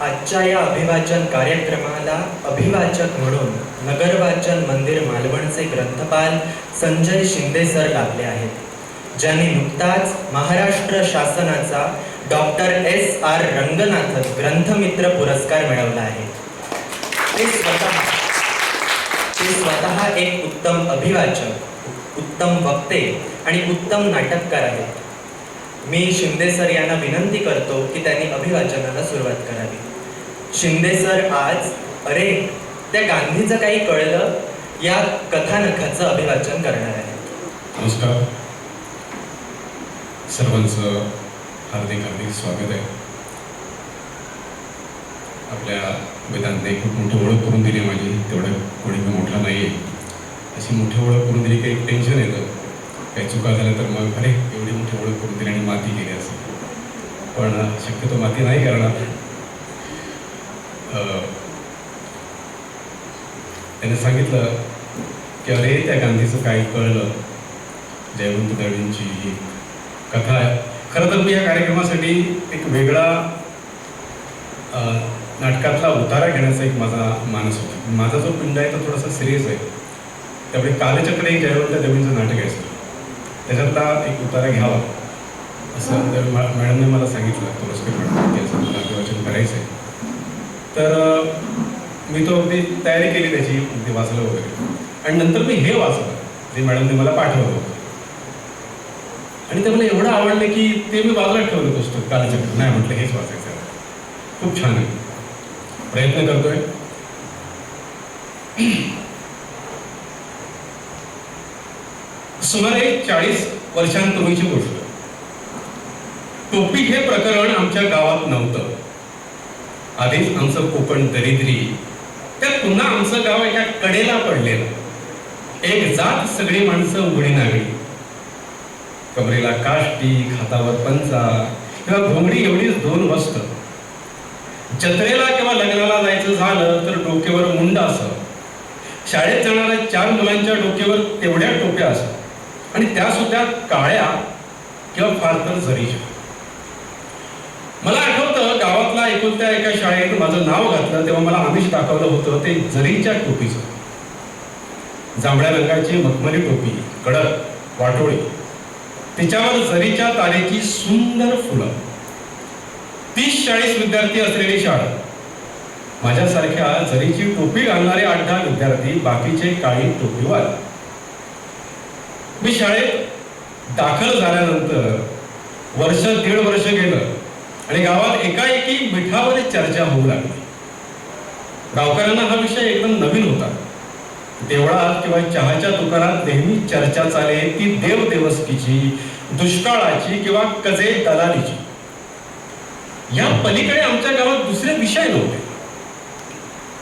आजच्या या अभिवाचन कार्यक्रमाला अभिवाचक म्हणून नगरवाचन मंदिर मालवणचे ग्रंथपाल संजय शिंदे सर लाभले आहेत ज्यांनी नुकताच महाराष्ट्र शासनाचा डॉक्टर एस आर रंगनाथन ग्रंथमित्र पुरस्कार मिळवला आहे. ते स्वतः ते स्वतः एक उत्तम अभिवाचक उत्तम वक्ते आणि उत्तम नाटककार आहेत. मी शिंदे सर यांना विनंती करतो की त्यांनी अभिवाचनाला सुरुवात करावी. शिंदे सर आज अरे त्या गांधीचं काही कळलं? या कथानकाचं अभिवाचन करणार आहे. नमस्कार. सर्वांचं हार्दिक हार्दिक स्वागत आहे. आपल्या वेदांतने खूप मोठी ओळख करून दिली माझी. तेवढं कोणी मी मोठा नाही आहे अशी मोठी ओळख करून दिली काही टेन्शन येतं. काही चुका झाल्या तर मग अरे एवढी मोठी ओळख करून दिली आणि माती केली असं. पण शक्यतो माती नाही करणार. त्याने सांगितलं की अरे त्या गांधीचं काही कळलं. जयवंत दळवींची ही कथा आहे. खरं तर मी या कार्यक्रमासाठी एक वेगळा नाटकातला उतारा घेण्याचा एक माझा मानस होता. माझा जो पिंड आहे तो थोडासा सिरियस आहे. त्यामुळे कालचक्र एक जयवंत देवींचं नाटक आहे त्याच्यातला एक उतारा घ्यावा असं मॅडमने मला सांगितलं तुळसकर मॅडम की असं मला अभिवाचन करायचं आहे तर मी तो अगदी तयारी केली त्याची अगदी वाचलं वगैरे. आणि नंतर मी हे वाचलं जे मॅडमने मला पाठवलं. होतं आणि ते मला एवढं आवडलं की ते मी बाजूला ठेवलं पुस्तक कालचक्र. नाही म्हटलं हेच वाचायचं खूप छान आहे. प्रयत्न करतोय. सुमारे चाळीस वर्षांपूर्वीची गोष्ट. टोपी हे प्रकरण आमच्या गावात नव्हतं. आधीच आमचं कोकण दरिद्री त्यात पुन्हा आमचं गाव एका कडेला पडलेलं. एक जात सगळी माणसं उघडी नागडी कमरेला काष्टी खातावर पंचा किंवा घोंगडी एवढीच दोन वस्त्र. जत्रेला किंवा लग्नाला जायचं झालं तर डोक्यावर मुंड असं. शाळेत जाणाऱ्या चार मुलांच्या डोक्यावर तेवढ्या टोप्या असत आणि त्या सुद्धा काळ्या किंवा फार तर झरीच्या. मला आठवतं गावातला एकुलत्या एका शाळेत माझं नाव घातलं तेव्हा मला आमिष दाखवलं होतं ते जरीच्या टोपीचं. जांभळ्या रंगाची मखमली टोपी कडक वाटोळी. तिच्यावर जरीच्या तारेची सुंदर फुलं. तीस चाळीस विद्यार्थी असलेली शाळा. माझ्यासारख्या जरीची टोपी घालणारे आठ दहा विद्यार्थी बाकीचे काळी टोपीवाले मी शाळेत दाखल झाल्यानंतर वर्ष दीड वर्ष गेलं. आणि गावात एकाएकी मिठावर चर्चा होऊ लागली. गावकऱ्यांना हा विषय एकदम नवीन होता. देवळात किंवा चहाच्या दुकानात नेहमी चर्चा चाले ती देव देवस्कीची दुष्काळाची किंवा कजे दलालीची. या पलीकडे आमच्या गावात दुसरे विषय नव्हते.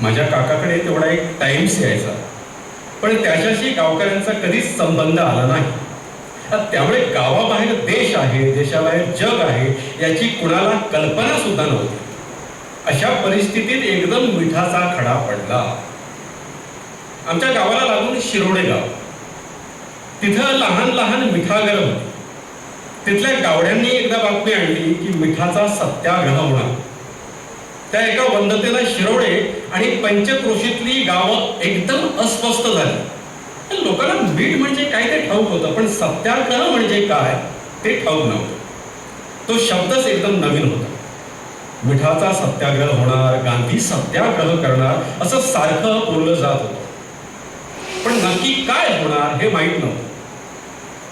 माझ्या काकाकडे तेवढा एक टाइम्स यायचा. पण त्याच्याशी गावकऱ्यांचा कधीच संबंध आला नाही. त्यामुळे गावाबाहेर देश आहे देशाबाहेर जग आहे याची कुणाला कल्पना सुद्धा नव्हती. अशा परिस्थितीत एकदम मिठाचा खडा पडला. आमच्या गावाला लागून शिरोडे गाव. तिथं लहान लहान मिठागर होती. तिथल्या गावड्यांनी एकदा बातमी आणली की मिठाचा सत्याग्रह होणार त्या एका वंदतेला शिरोडे आणि पंचक्रोशीतली गावं एकदम अस्वस्थ झाली. तर लोकांना मीठ म्हणजे काय ते ठाऊक होतं पण सत्याग्रह म्हणजे काय ते ठाऊक नव्हतं. तो शब्दच एकदम नवीन होता. मिठाचा सत्याग्रह होणार गांधी सत्याग्रह करणार असं सारखं बोललं जात होतं. पण नक्की काय होणार हे माहीत नव्हतं.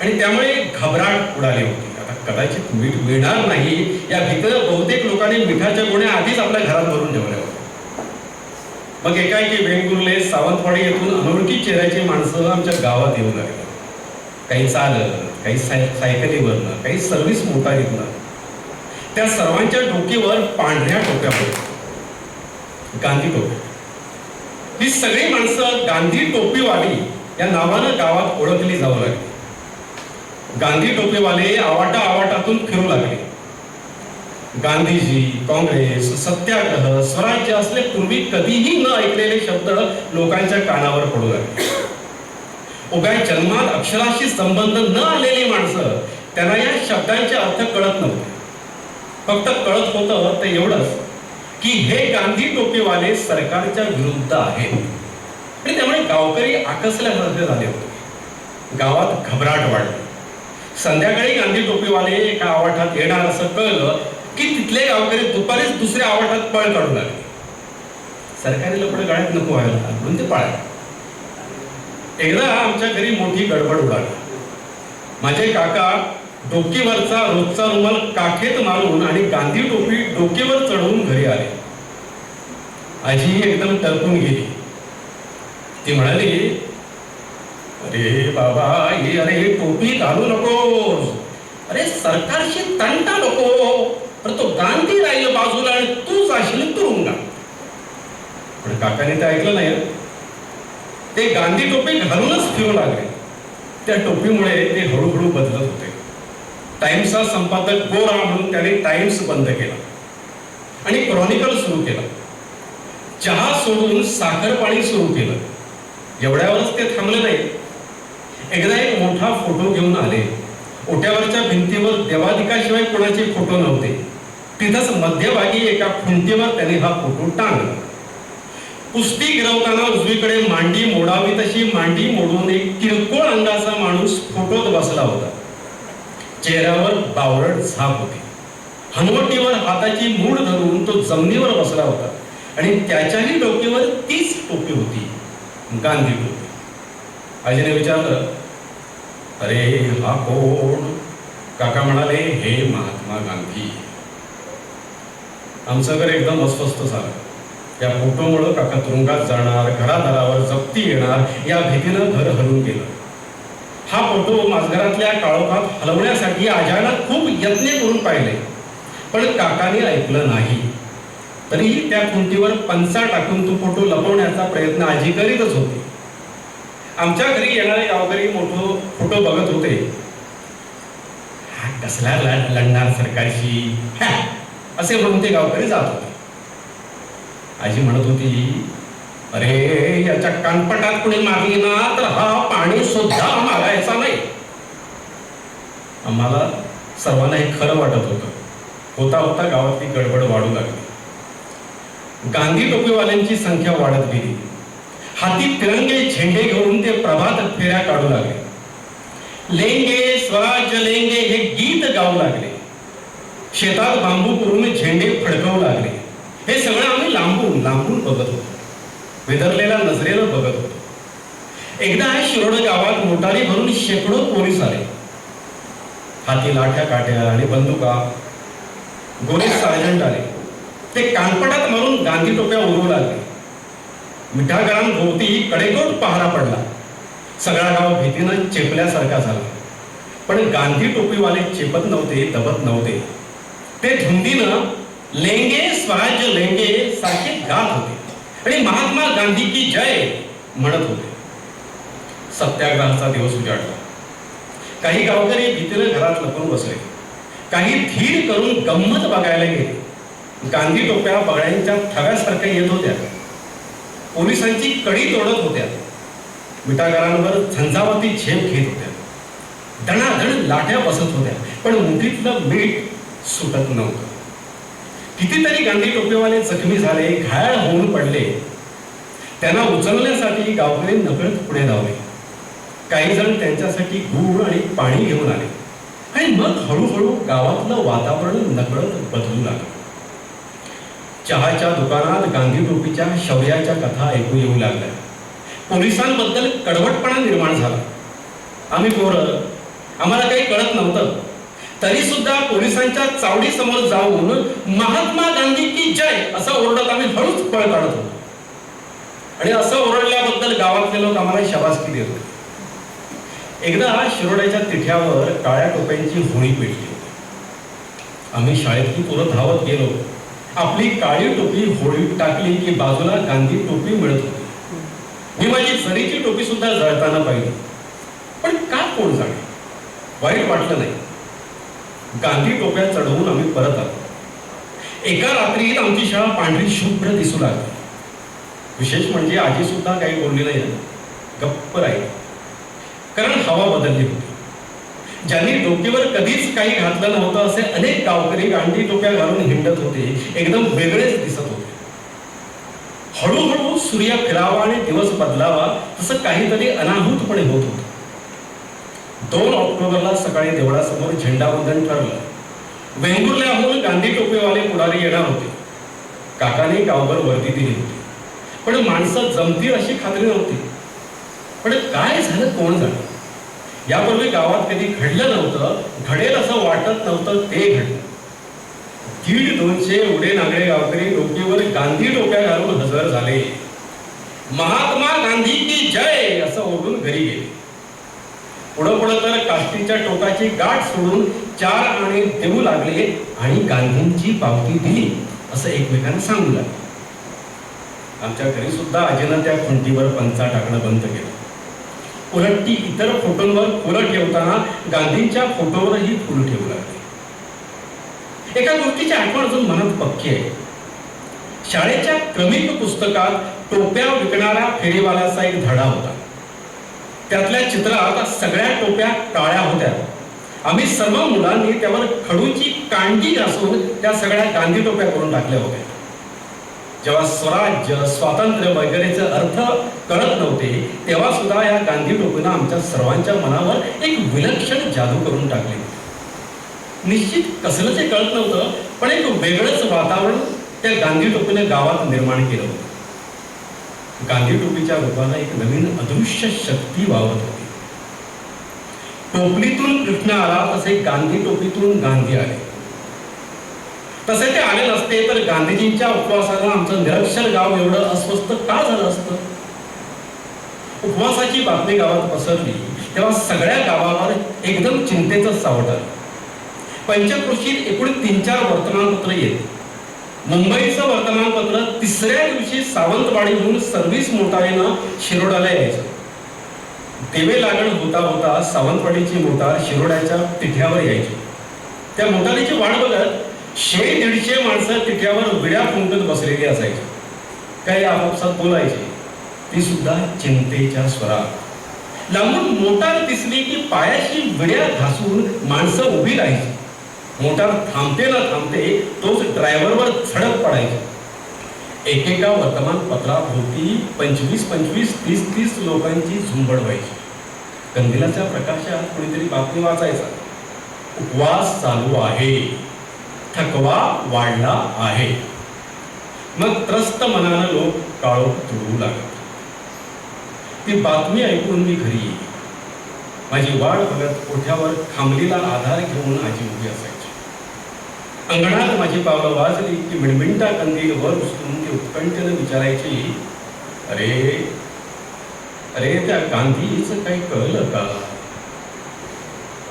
आणि त्यामुळे घबराट उडाली होती. आता कदाचित मीठ मिळणार नाही या भीतर बहुतेक लोकांनी मिठाच्या गुण्या आधीच आपल्या घरात भरून ठेवल्या होत्या. मग एकाएकी वेंगुर्ले सावंतवाडी येथून अनोळखी चेहऱ्याची माणसं आमच्या गावात येऊ लागली. काही चालत काही साय सायकलीवरनं काही सर्व्हिस मोटारीतनं त्या सर्वांच्या डोकीवर पांढऱ्या टोप्या होत्या गांधी टोपी. ही सगळी माणसं गांधी टोपीवाली या नावानं गावात ओळखली जाऊ लागली. गांधी टोपीवाले आवाटा आवाटातून फिरू लागले. गांधीजी काँग्रेस सत्याग्रह स्वराज्य असले पूर्वी कधीही न ऐकलेले शब्द लोकांच्या कानावर पडू लागले. उभ्या जन्मात अक्षराशी संबंध न आलेली माणसं त्यांना या शब्दांचे अर्थ कळत नव्हते. फक्त कळत होतं ते एवढंच की हे गांधी टोपीवाले सरकारच्या विरुद्ध आहेत. आणि त्यामुळे गावकरी आकसल्यासारखे झाले होते. गावात घबराट वाढली. संध्याकाळी गांधी टोपीवाले एका आवाठात येणार असं कळलं की तिथले गावकरी दुपारीच दुसऱ्या आवाठात पळ काढू लागले. सरकारी लपडं गाळ्यात नको व्हायला म्हणून ते पाळले. एकदा आमच्या घरी मोठी गडबड उडाली. माझे काका डोकीवरचा रोजचा रुमाल काखेत मारून आणि गांधी टोपी डोकेवर चढवून घरी आले. आजी एकदम टरकून गेली. ती म्हणाली अरे बाबा हे अरे टोपी घालू नकोस. अरे सरकारशी तंटा नको. तर तो गांधी राहील बाजूला आणि तू जाशील तुरुंगा पण काकाने ते ऐकलं नाही. ते गांधी टोपी घालूनच फिरू लागले. त्या टोपीमुळे ते हळूहळू बदलत होते. टाइम्सचा संपादक गोरा म्हणून त्याने टाइम्स बंद केला. आणि क्रॉनिकल सुरू केला. चहा सोडून साखर पाणी सुरू केलं. एवढ्यावरच ते थांबले नाही. एकदा एक मोठा फोटो घेऊन आले. ओट्यावरच्या भिंतीवर देवाधिकाशिवाय कोणाचे फोटो नव्हते. तिथंच मध्यभागी एका खुंटीवर त्याने हा फोटो टांगला. कुस्ती गिरवताना उजवीकडे मांडी मोडावी तशी मांडी मोडून एक किरकोळ अंगाचा माणूस फोटोत बसला होता. चेहऱ्यावर बावरट झाप होती. हनुवटीवर हाताची मूड धरून तो जमिनीवर बसला होता आणि त्याच्याही डोक्यावर तीच टोपी होती. गांधी टोपी आजीने विचारलं अरे हा कोण? काका म्हणाले हे महात्मा गांधी. आमचं घर एकदम अस्वस्थ झालं. त्या फोटोमुळं काका तुरुंगात जाणार घरादारावर जप्ती येणार या भीतीनं घर हलून गेलं. हा फोटो माझघरातल्या काळोखात हलवण्यासाठी आजानं खूप यत्न करून पाहिले. पण काकाने ऐकलं नाही. तरीही त्या खुंटीवर पंचा टाकून तो फोटो लपवण्याचा प्रयत्न आजी करीतच होती. आमच्या घरी येणारे गावकरी मोठो फोटो बघत होते. हा कसला लढणार सरकारशी? असे म्हणून ते गावकरी जात होते. आजी म्हणत होती अरे याच्या कानपटात कुणी मागली ना तर हा पाणी सुद्धा मागायचा नाही. आम्हाला सर्वांना हे खरं वाटत होतं. होता होता गावातली गडबड वाढू लागली. गांधी टोपीवाल्यांची संख्या वाढत गेली. हाती तिरंगे झेंडे घेऊन ते प्रभात फेऱ्या काढू लागले. लेंगे स्वराज्य लेंगे हे गीत गाऊ लागले. शेतात बांबू करून झेंडे फडकवू लागले. हे सगळं आम्ही लांबून लांबून बघत होतो. विदरलेल्या नजरेनं बघत होतो. एकदा शिरोड गावात मोटारी भरून शेकडो पोलीस आले. हाती लाठ्या काट्या आणि बंदुका. गोरे सार्जंट आले. ते कानपटात मारून गांधी टोप्या उडवू लागले. मिठागरांभोवती कडेकोट पहारा पडला. सगळा गाव भीतीनं चेपल्यासारखा झाला. पण गांधी टोपीवाले चेपत नव्हते दबत नव्हते. ते धुंदीनं लेंगे स्वराज्य लेंगे सारखे गात होते. आणि महात्मा गांधी की जय म्हणत होते. सत्याग्रहाचा दिवस उजाडला. काही गावकरी भीतीनं घरात लपून बसले. काही धीर करून गंमत बघायला गेले. गांधी टोप्या बगड्यांच्या थव्यासारख्या येत होत्या. पोलिसांची कडी तोडत होत्या. मिठागरांवर झंझावती झेप घेत होत्या. दणादण लाट्या बसत होत्या पण मुठीतलं मीठ सुटत नव्हतं. कितीतरी गांधी टोपेवाले जखमी झाले घायाळ होऊन पडले. त्यांना उचलण्यासाठी गावकरी नकळत पुढे धावले. काही जण त्यांच्यासाठी गूळ आणि पाणी घेऊन आले. आणि मग हळूहळू गावातलं वातावरण नकळत बदलू लागलं. चहाच्या दुकानात गांधी टोपीच्या शौर्याच्या कथा ऐकू येऊ लागल्या. पोलिसांबद्दल कडवटपणा निर्माण झाला. आम्ही पोरं आम्हाला काही कळत नव्हतं. तरी सुद्धा पोलिसांच्या चावडीसमोर जाऊन महात्मा गांधी की जय असं ओरडत आम्ही हळूच पळ काढत होतो. आणि असं ओरडल्याबद्दल गावातले लोक आम्हाला शबासकी देत होते. एकदा शिरोड्याच्या तिठ्यावर काळ्या टोप्यांची होळी पेटली. आम्ही शाळेतली पोरं धावत गेलो. आपली काळी टोपी होळीत टाकली की बाजूला गांधी टोपी मिळत होती. मी माझी सरीची टोपी सुद्धा जळताना पाहिली. पण का कोण जाणे? वाईट वाटलं नाही. गांधी टोप्या चढवून आम्ही परत आलो. एका रात्रीत आमची शाळा पांढरी शुभ्र दिसू लागली. विशेष म्हणजे आजी सुद्धा काही बोलली नाही. गप्प राहील. कारण हवा बदलली होती. ज्यांनी डोक्यावर कधीच काही घातलं नव्हतं असे अनेक गावकरी गांधी टोप्या घालून हिंडत होते. एकदम वेगळेच दिसत होते. हळूहळू सूर्य फिरावा आणि दिवस बदलावा तसं काहीतरी अनाहूतपणे होत होतं. दोन ऑक्टोबरला सकाळी देवळासमोर झेंडावंदन ठरलं. वेंगुर्ल्याहून गांधी टोपेवाले पुढारी येणार होते. काकाने गावभर वर्दी दिली होती. पण माणसं जमतील अशी खात्री नव्हती. पण काय झालं कोण झालं यापूर्वी गावात कधी घडलं नव्हतं घडेल असं वाटत नव्हतं ते घडलं. दीड दोनशे उडे नागडे गावकरी डोकीवर गांधी डोक्या घालून हजर झाले. महात्मा गांधी की जय असं ओढून घरी गेले. पुढं पुढं तर काष्टीच्या टोकाची गाठ सोडून चार आणे देऊ लागले आणि गांधींची पावती दिली असं एकमेकांना सांगू लागले. आमच्या घरी सुद्धा आजीनं त्या खुंटीवर पंचा टाकणं बंद केलं. उलट ती इतर फोटोंवर फुलं ठेवताना गांधींच्या फोटोवरही फुलं ठेवू लागले एका गोष्टीची आठवण अजून मनात पक्की आहे. शाळेच्या क्रमिक पुस्तकात टोप्या विकणाऱ्या फेरीवाल्याचा एक धडा होता. त्यातल्या चित्रात सगळ्या टोप्या काळ्या होत्या. आम्ही सर्व मुलांनी त्यावर खडूची कांडी घासून त्या सगळ्या गांधी टोप्या करून टाकल्या होत्या. जेव्हा स्वराज्य स्वातंत्र्य वगैरेचे अर्थ कळत नव्हते तेव्हा सुद्धा या गांधी टोपीनं आमच्या सर्वांच्या मनावर एक विलक्षण जादू करून टाकले. निश्चित कसलं ते कळत नव्हतं पण एक वेगळंच वातावरण त्या गांधी टोपीने गावात निर्माण केलं. होतं गांधी टोपीच्या रूपाला एक नवीन अदृश्य शक्ती वावत होती. टोपलीतून कृष्ण आला तसे गांधी टोपीतून गांधी आले. तसे ते आले नसते तर गांधीजींच्या उपवासानं आमचं निरक्षर गाव एवढं अस्वस्थ का झालं असतं? उपवासाची बातमी गावात पसरली तेव्हा सगळ्या गावावर एकदम चिंतेचं सावटलं पंचकृषीत एकूण तीन चार वर्तमानपत्र येत. मुंबईचं वर्तमानपत्र तिसऱ्या दिवशी सावंतवाडीहून सर्व्हिस मोटारीनं शिरोडाला यायचं. देवे लागण होता होता सावंतवाडीची मोटार शिरोड्याच्या तिठ्यावर यायची. त्या मोटारीची वाट बघत शे दीडशे माणसं तिठ्यावर विड्या फुंकत बसलेली असायची. काही आपापसात बोलायची. ती सुद्धा चिंतेच्या स्वरात. लांबून मोटार दिसली की पायाशी विड्या घासून माणसं उभी राहायची. मोटार थांबते ना थांबते तोच ड्रायव्हरवर झडप पडायची. एकेका वर्तमानपत्राभोवती पंचवीस पंचवीस तीस तीस लोकांची झुंबड व्हायची. कंदिलाच्या प्रकाशात कुणीतरी बातमी वाचायचा. उपवास चालू आहे. थकवा वाढला आहे. मग त्रस्त मनानं लोक काळोख तुडवू लागत ती बातमी ऐकून मी घरी येई माझी वाढ बघत कोठ्यावर खांबलीला आधार घेऊन आजी उभी असायची. अंगणात माझी पावलं वाजली की मिणमिणता कंदील वर उचलून ती उत्कंठेनं विचारायची अरे अरे त्या गांधीचं काही कळलं का?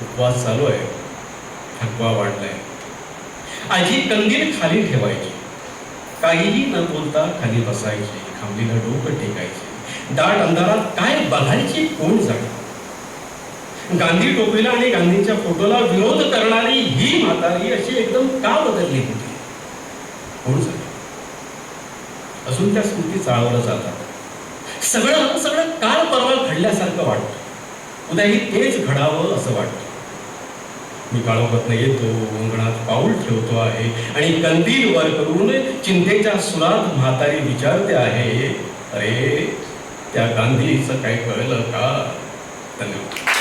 उपवास चालू आहे. थकवा वाढलाय. आजी कंदील खाली ठेवायची. काहीही न बोलता खाली बसायचे खांबीला डोकं टेकायची. दाट अंधारात काय बघायची कोण जाणे? गांधी टोपीला आणि गांधींच्या फोटोला विरोध करणारी ही म्हातारी अशी एकदम का बदलली होती? कोण जाणे? अजून त्या स्मृती चाळवलं जातात. सगळं सगळं काल परवा घडल्यासारखं वाटतं. उद्याही तेच घडावं असं वाटतं. मी काळोखातनं येतो अंगणात पाऊल ठेवतो आहे. आणि कंदील वर करून चिंतेच्या सुरात म्हातारी विचारते आहे अरे त्या गांधीचं काही कळलं का? धन्यवाद.